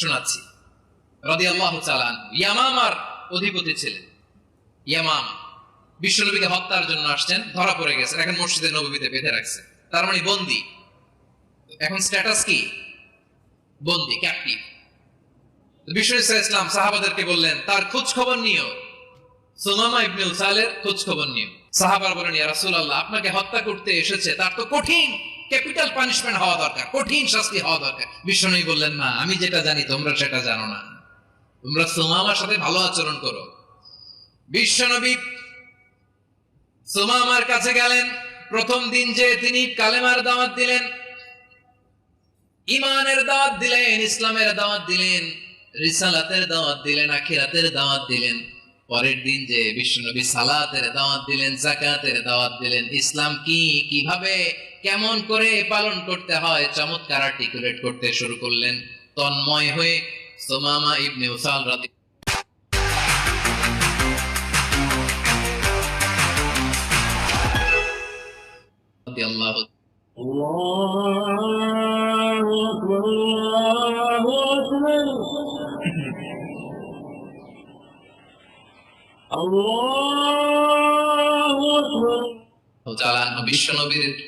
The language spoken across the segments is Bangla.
শোনাচ্ছি। তাআলা আনহু। ইয়ামামার অধিপতি ছিলেন। ইয়ামাম বিশ্বনবীকে হত্যার জন্য আসছেন, ধরা পড়ে গেছেন, এখন মসজিদে নবীতে বেঁধে রাখছে তার মানে বন্দি। এখন স্ট্যাটাস কি? বন্দি ক্যাপটিভ বিশ্ব ইসলাম সাহাবাদেরকে বললেন, তার খোঁজ খবর নিও। সুমামা ইবনে উসালের খোঁজ খবর নিও। সাহাবার বলেন ইয়া রাসূলুল্লাহ, আপনাকে হত্যা করতে এসেছে, তার তো কঠিন। ক্যাপিটাল পানিশমেন্ট হওয়া দরকার, কঠিন শাস্তি হওয়া দরকার। বিশ্বনবী বললেন, না, আমি যেটা জানি, তোমরা সেটা জানো না। তোমরা সুমামার সাথে ভালো আচরণ করো। বিশ্বনবী সুমামার কাছে গেলেন। প্রথম দিন যে তিনি কালেমার দাওয়াত দিলেন ইমানের দাওয়াত দিলেন, ইসলামের দাওয়াত দিলেন, রিসালাতের দাওয়াত দিলেন, আখিরাতের দাওয়াত দিলেন। পরের দিন যে বিশ্বনবী সালাতের দাওয়াত দিলেন জাকাতের দাওয়াত দিলেন, ইসলাম কি, কীভাবে কেমন করে পালন করতে হয়? চমৎকার আর্টিকুলেট করতে শুরু করলেন তন্ময় হয়ে সোমামা ইবনে উসাল রাদি বিশ্ব নবীর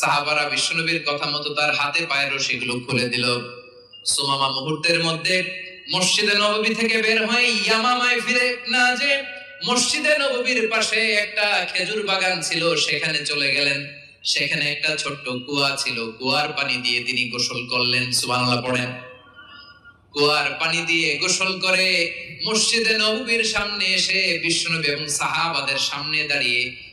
সাহাবারা বিশ্বনবীর কথা মতো তার হাতে পায়ের রশিগুলো খুলে দিল। সুমামা মুহূর্তের মধ্যে মসজিদে নববী থেকে বের হয়ে ইয়ামামায় ফিরে না যে মসজিদে নববীর পাশে একটা খেজুর বাগান ছিল, সেখানে চলে গেলেন। সেখানে একটা ছোট্ট কুয়া ছিল। কুয়ার পানি দিয়ে তিনি গোসল করলেন, সুবহানাল্লাহ পড়েন। কুয়ার পানি দিয়ে গোসল করে মসজিদে নববীর সামনে এসে বিশ্বনবী এবং সাহাবাদের সামনে দাঁড়িয়ে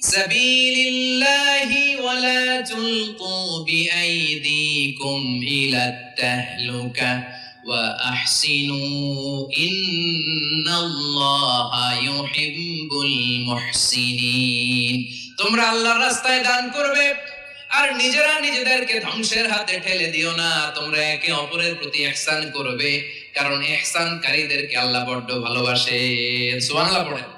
سبيل الله ولا تلقوا بأيديكم إلى التهلكة وأحسنوا إن الله يحب المحسنين তোমরা আল্লাহর রাস্তায় দান করবে আর নিজেরা নিজেদেরকে ধ্বংসের হাতে ঠেলে দিও না। তোমরা একে অপরের প্রতি ইহসান করবে, কারণ ইহসানকারীদেরকে আল্লাহ বড্ড ভালোবাসে। সুবহানাল্লাহ পড়েন।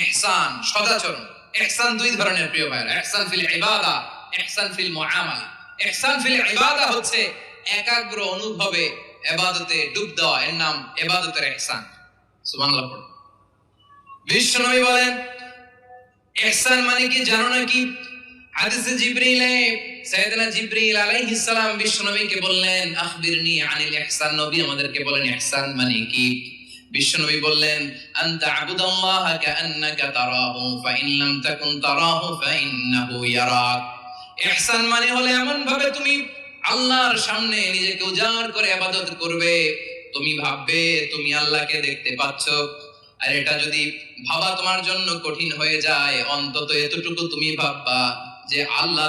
ইহসান, সদাচরণ। ইহসান দুই ধরনের প্রিয় ভাইরা ইহসান ফিল ইবাদা, ইহসান ফিল মুআমালা। ইহসান ফিল ইবাদা হচ্ছে একাগ্র অনুভবে ইবাদতে ডুব দেওয়া। এর নাম ইবাদতের ইহসান। সুবহানাল্লাহ বিশ্বনবী বলেন, ইহসান মানে কি জানো নাকি হাদিসে জিবরিলে সাইয়েদনা জিবরিল আলাইহিস সালাম বিশ্বনবীকে বললেন, আখবিরনি আনিল ইহসান। নবী আমাদেরকে বলেন, ইহসান মানে কি? বিশ্বনবী বললেন, আনতা আবুদাল্লাহ কাআন্নাকা তারাহু লাম তাকুন তারাহু ইয়ারাক। ইহসান মানে হলে এমন ভাবে তুমি আল্লাহর সামনে নিজেকে উজাড় করে ইবাদত করবে। তুমি ভাববে তুমি আল্লাহকে দেখতে পাচ্ছ। আর এটা যদি ভাবা তোমার জন্য কঠিন হয়ে যায়, অন্তত এতটুকু তুমি ভাববা যে আল্লাহ